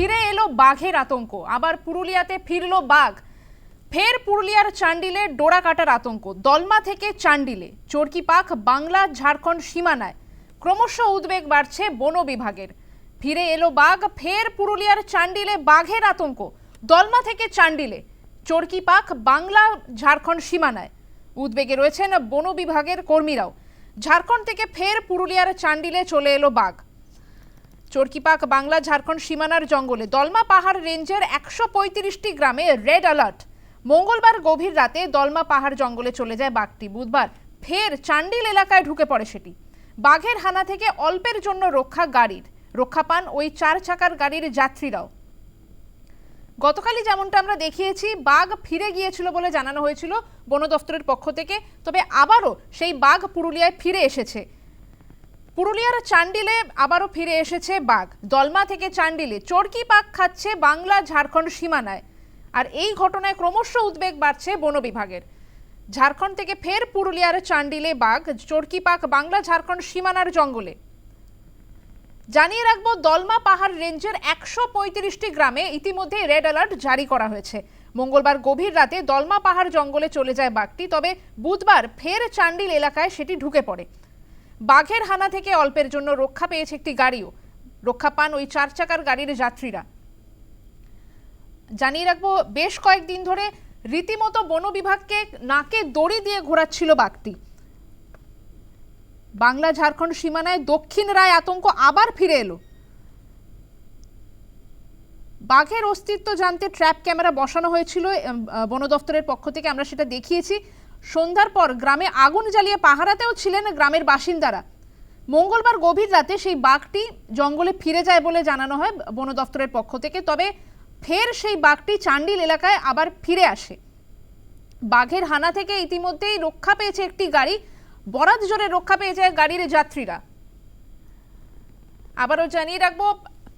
ফিরে এলো বাঘের আতঙ্ক। আবার পুরুলিয়াতে ফিরলো বাঘ। ফের পুরুলিয়ার চান্ডিলে ডোরা কাটার আতঙ্ক। দলমা থেকে চান্ডিলে, চরকি পাক, বাংলা, ঝাড়খণ্ড সীমানায়। ক্রমশ উদ্বেগ বাড়ছে বন বিভাগের। ফিরে এলো বাঘ, ফের পুরুলিয়ার চান্ডিলে বাঘের আতঙ্ক। দলমা থেকে চান্ডিলে, চরকি পাক, বাংলা, ঝাড়খণ্ড সীমানায়। উদ্বেগে রয়েছেন বন বিভাগের কর্মীরাও। ঝাড়খণ্ড থেকে ফের পুরুলিয়ার চান্ডিলে চলে এলো বাঘ। চরকিপাক বাংলা ঝাড়খণ্ড সীমানার জঙ্গলে দলমা পাহাড় রেঞ্জের একশো পঁয়ত্রিশটি গ্রামে রেড অ্যালার্ট। মঙ্গলবার গভীর রাতে দলমা পাহাড় জঙ্গলে চলে যায় বাঘটি। বুধবার ফের চান্ডিল এলাকায় ঢুকে পড়ে সেটি। বাঘের হানা থেকে অল্পের জন্য রক্ষা গাড়ির। রক্ষা পান ওই চার চাকার গাড়ির যাত্রীরাও। গতকালই যেমনটা আমরা দেখিয়েছি, বাঘ ফিরে গিয়েছিল বলে জানানো হয়েছিল বন দফতরের পক্ষ থেকে। তবে আবারও সেই বাঘ পুরুলিয়ায় ফিরে এসেছে। পুরুলিয়ার চান্ডিলে আবারও ফিরে এসেছে বাঘ। দলমা থেকে চান্ডিলে চরকি পাক খাচ্ছে বাংলা ঝাড়খণ্ড সীমানায়। আর এই ঘটনায় ক্রমশ উদ্বেগ বাড়ছে বন বিভাগের। ঝাড়খণ্ড থেকে ফের পুরুলিয়ার চান্ডিলে বাঘ, চরকি পাক বাংলা ঝাড়খণ্ড সীমানার জঙ্গলে। জানিয়ে রাখব, দলমা পাহাড় রেঞ্জের একশো পঁয়ত্রিশটি গ্রামে ইতিমধ্যে রেড অ্যালার্ট জারি করা হয়েছে। মঙ্গলবার গভীর রাতে দলমা পাহাড় জঙ্গলে চলে যায় বাঘটি, তবে বুধবার ফের চান্ডিল এলাকায় সেটি ঢুকে পড়ে। বাঘের হানা থেকে অল্পের জন্য রক্ষা পেয়েছে একটি গাড়িও। রক্ষা পান ওই চার চাকার গাড়ির যাত্রীরা। জানিয়ে রাখব, বেশ কয়েকদিন ধরে রীতিমতো বন বিভাগকে নাকে দড়ি দিয়ে ঘোরাচ্ছিল বাঘটি। বাংলা ঝাড়খণ্ড সীমানায় দক্ষিণ রায় আতঙ্ক আবার ফিরে এলো। বাঘের অস্তিত্ব জানতে ট্র্যাপ ক্যামেরা বসানো হয়েছিল বন দফতরের পক্ষ থেকে। আমরা সেটা দেখিয়েছি। সন্ধ্যার পর গ্রামে আগুন জ্বালিয়ে পাহারাতেও ছিলেন গ্রামের বাসিন্দারা। মঙ্গলবার গভীর রাতে সেই বাঘটি জঙ্গলে ফিরে যায় বলে জানানো হয় বন দফতরের পক্ষ থেকে, তবে ফের সেই বাঘটি চান্ডিল এলাকায় আবার ফিরে আসে। বাঘের হানা থেকে ইতিমধ্যেই রক্ষা পেয়েছে একটি গাড়ি। বরাত জোরে রক্ষা পেয়েছে গাড়ির যাত্রীরা। আবারও জানিয়ে রাখব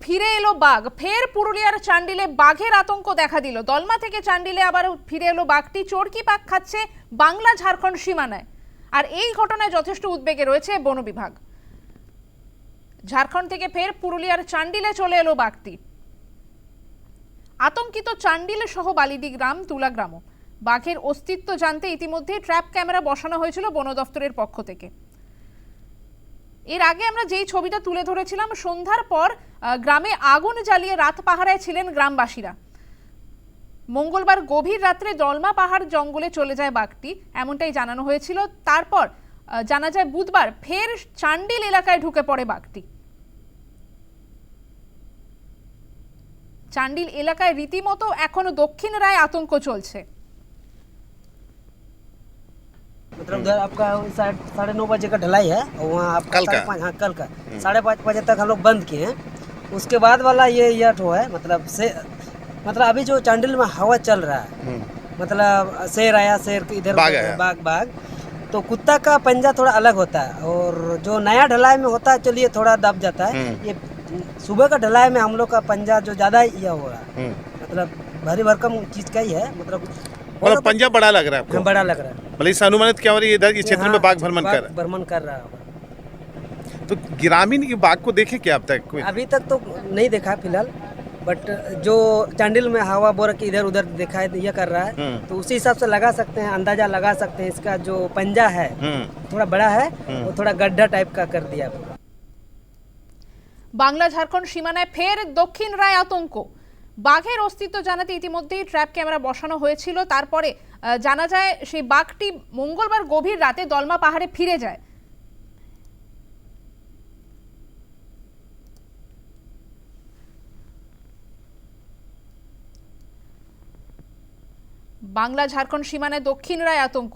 ফিরে এলো বাঘ। ফের পুরুলিয়ার চান্ডিলে বাঘের আতঙ্ক দেখা দিল। দলমা থেকে চান্ডিলে আবার ফিরে এলো বাঘটি। চরকি পাক খাচ্ছে বাংলা ঝাড়খণ্ড সীমানায়। আর এই ঘটনায় যথেষ্ট উদ্বেগে রয়েছে বন বিভাগ। ঝাড়খণ্ড থেকে ফের পুরুলিয়ার চান্ডিলে চলে এলো বাঘটি। আতঙ্কিত চান্ডিলে সহ বালিডি গ্রাম, তুলা গ্রামও। বাঘের অস্তিত্ব জানতে ইতিমধ্যে ট্র্যাপ ক্যামেরা বসানো হয়েছিল বন দফতরের পক্ষ থেকে। এর আগে আমরা যেই ছবিটা তুলে ধরেছিলাম, সন্ধ্যার পর গ্রামে আগুন জ্বালিয়ে রাত পাহারায় ছিলেন গ্রামবাসীরা। মঙ্গলবার গভীর রাত্রে দলমা পাহাড় জঙ্গলে চলে যায় বাঘটি, এমনটাই জানানো হয়েছিল। তারপর জানা যায় বুধবার ফের চান্ডিল এলাকায় ঢুকে পড়ে বাঘটি। চান্ডিল এলাকায় রীতিমতো এখনও দক্ষিণ রায় আতঙ্ক চলছে। उधर आपका साढ़े नौ बजे का ढलाई है और वहाँ आपका कल का? हाँ कल का साढ़े पाँच बजे तक हम लोग बंद किए हैं उसके बाद वाला ये यह ठो है मतलब से मतलब अभी जो चांडिल में हवा चल रहा है मतलब शेर आया शेर इधर। बाघ बाघ तो कुत्ता का पंजा थोड़ा अलग होता है और जो नया ढलाई में होता है चलिए थोड़ा दब जाता है हम्म। ये सुबह का ढलाई में हम लोग का पंजा जो ज़्यादा यह हो रहा है हम्म। मतलब भारी भरकम चीज़ का ही है मतलब मतलब पंजा बड़ा लग रहा है हाँ, बड़ा लग रहा है मतलब इससे अनुमानित क्या हो रही है इधर इस क्षेत्र में हाँ, बाघ भ्रमण कर रहा भ्रमण कर रहा होगा है तो ग्रामीण ये बाघ को देखे क्या अब तक कोई अभी तक तो नहीं देखा फिलहाल बट जो चांडिल में हवा बोर के इधर उधर दिखाई ये कर रहा है हम्म। तो उसी हिसाब से लगा सकते हैं अंदाजा लगा सकते हैं इसका जो पंजा है हम्म थोड़ा बड़ा है हम्म। वो थोड़ा गड्ढा टाइप का कर दिया पूरा বাংলা ঝাড়খণ্ড সীমানায় ফের দক্ষিণ রায় আতঙ্ক বাঘের অস্তিত্ব জানাতে ইতিমধ্যেই ট্র্যাপ ক্যামেরা বসানো হয়েছিল তারপরে আহ, জানা যায় সেই বাঘটি মঙ্গলবার গভীর রাতে দলমা পাহাড়ে ফিরে যায়। বাংলা ঝাড়খণ্ড সীমানায় দক্ষিণ রায় আতঙ্ক।